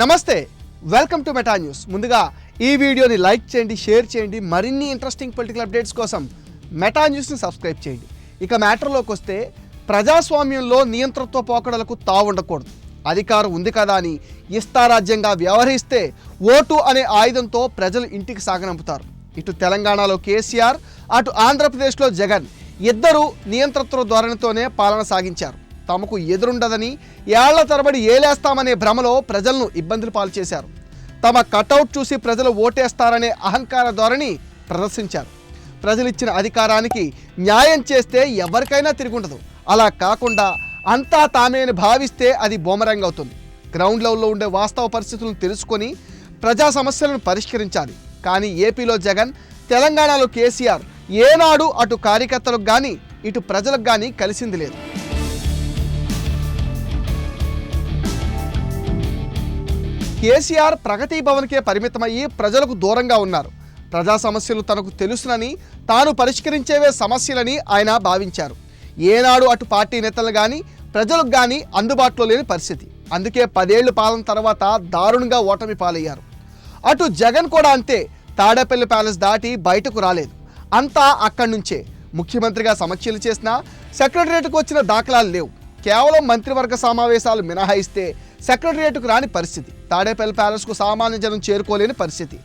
నమస్తే welcome to meta news ముందుగా ఈ వీడియోని లైక్ చేయండి షేర్ చేయండి మరిన్ని ఇంట్రెస్టింగ్ పొలిటికల్ అప్డేట్స్ కోసం మెటా న్యూస్ని సబ్స్క్రైబ్ చేయండి. ఇక మ్యాటర్లోకి వస్తే ప్రజాస్వామ్యంలో నియంతృత్వ పోకడలకు తావుండకూడదు అధికారం ఉంది కదా అని ఇష్టారాజ్యంగా వ్యవహరిస్తే ఓటు అనే ఆయుధంతో ప్రజలు ఇంటికి సాగనంపుతారు. ఇటు తెలంగాణలో కేసీఆర్ అటు ఆంధ్రప్రదేశ్లో జగన్ ఇద్దరు నియంతృత్వ ధోరణితోనే పాలన సాగించారు. తమకు ఎదురుండదని ఏళ్ళ తరబడి ఏలేస్తామనే భ్రమలో ప్రజలను ఇబ్బందులు పాలు చేశారు తమ కటౌట్ చూసి ప్రజలు ఓటేస్తారనే అహంకార ధోరణి ప్రదర్శించారు. ప్రజలిచ్చిన అధికారానికి న్యాయం చేస్తే ఎవరికైనా తిరుగుండదు. అలా కాకుండా అంతా తామేని భావిస్తే అది బొమరంగ్ అవుతుంది. గ్రౌండ్ లెవెల్లో ఉండే వాస్తవ పరిస్థితులను తెలుసుకొని ప్రజా సమస్యలను పరిష్కరించాలి. కానీ ఏపీలో జగన్ తెలంగాణలో కేసీఆర్ ఏనాడు అటు కార్యకర్తలకు కానీ ఇటు ప్రజలకు కానీ కలిసింది లేదు. కేసీఆర్ ప్రగతి భవన్కే పరిమితమయ్యి ప్రజలకు దూరంగా ఉన్నారు. ప్రజా సమస్యలు తనకు తెలుసునని తాను పరిష్కరించేవే సమస్యలని ఆయన భావించారు. ఏనాడు అటు పార్టీ నేతలు కానీ ప్రజలకు కానీ అందుబాటులో లేని పరిస్థితి. అందుకే పదేళ్ళు పాలన తర్వాత దారుణంగా ఓటమి పాలయ్యారు. అటు జగన్ కూడా అంతే తాడేపల్లి ప్యాలెస్ దాటి బయటకు రాలేదు. అంతా అక్కడి నుంచే. ముఖ్యమంత్రిగా సమీక్షలు చేసినా సెక్రటరియట్కు వచ్చిన దాఖలాలు లేవు. కేవలం మంత్రివర్గ సమావేశాలు మినహాయిస్తే సెక్రటరియేట్కు రాని పరిస్థితి. తాడేపల్లి ప్యాలెస్కు సామాన్య జనం చేరుకోలేని పరిస్థితి.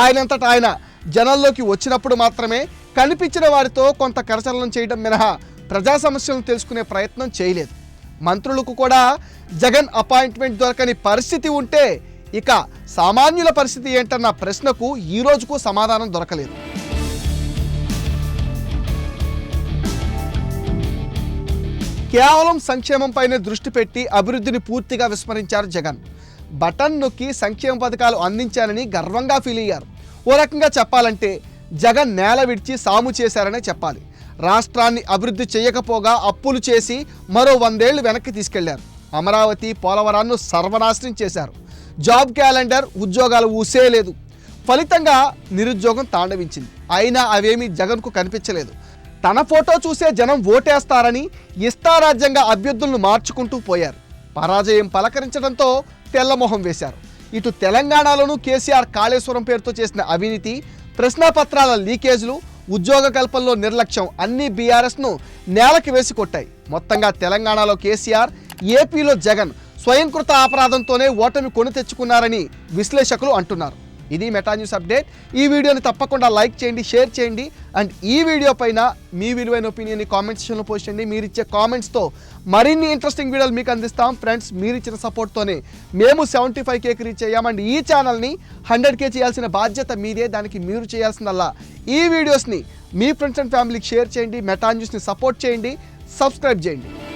ఆయనంతట ఆయన జనంలోకి వచ్చినప్పుడు మాత్రమే కనిపించిన వారితో కొంత కరచలనం చేయడం మినహా ప్రజా సమస్యలను తెలుసుకునే ప్రయత్నం చేయలేదు. మంత్రులకు కూడా జగన్ అపాయింట్మెంట్ దొరకని పరిస్థితి ఉంటే ఇక సామాన్యుల పరిస్థితి ఏంటన్న ప్రశ్నకు ఈ రోజుకు సమాధానం దొరకలేదు. కేవలం సంక్షేమంపైనే దృష్టి పెట్టి అభివృద్ధిని పూర్తిగా విస్మరించారు జగన్. బటన్ నొక్కి సంక్షేమ పథకాలు అందించారని గర్వంగా ఫీల్ అయ్యారు. ఓ రకంగా చెప్పాలంటే జగన్ నేల విడిచి సాము చేశారనే చెప్పాలి. రాష్ట్రాన్ని అభివృద్ధి చేయకపోగా అప్పులు చేసి మరో వందేళ్ళు వెనక్కి తీసుకెళ్ళారు. అమరావతి పోలవరాన్ని సర్వనాశనం చేశారు. జాబ్ క్యాలెండర్ ఉద్యోగాలు ఊసేయలేదు ఫలితంగా నిరుద్యోగం తాండవించింది. అయినా అవేమీ జగన్కు కనిపించలేదు. తన ఫోటో చూసే జనం ఓటేస్తారని ఇష్టారాజ్యంగా అభ్యర్థులను మార్చుకుంటూ పోయారు. పరాజయం పలకరించడంతో తెల్లమొహం వేశారు. ఇటు తెలంగాణలోనూ కేసీఆర్ కాళేశ్వరం పేరుతో చేసిన అవినీతి ప్రశ్నాపత్రాల లీకేజ్లు ఉద్యోగ కల్పనలో నిర్లక్ష్యం అన్ని బీఆర్ఎస్ను నేలకి వేసి కొట్టాయి. మొత్తంగా తెలంగాణలో కేసీఆర్ ఏపీలో జగన్ స్వయంకృత అపరాధంతోనే ఓటమి కొని తెచ్చుకున్నారని విశ్లేషకులు అంటున్నారు. ఇది మెటా న్యూస్ అప్డేట్ ఈ వీడియోని తప్పకుండా లైక్ చేయండి షేర్ చేయండి. అండ్ ఈ వీడియో పైన మీ విలువైన ఒపీనియన్ని కామెంట్ సెక్షన్లో పోస్ట్ చేయండి. మీరు ఇచ్చే కామెంట్స్తో మరిన్ని ఇంట్రెస్టింగ్ వీడియోలు మీకు అందిస్తాం. ఫ్రెండ్స్ మీరు ఇచ్చిన సపోర్ట్తోనే మేము సెవెంటీ ఫైవ్ కేకి రీచ్ అయ్యాం. అండ్ ఈ ఛానల్ని హండ్రెడ్ కే చేయాల్సిన బాధ్యత మీదే. దానికి మీరు చేయాల్సిందల్లా ఈ వీడియోస్ని మీ ఫ్రెండ్స్ అండ్ ఫ్యామిలీకి షేర్ చేయండి. మెటా న్యూస్ని సపోర్ట్ చేయండి. సబ్స్క్రైబ్ చేయండి.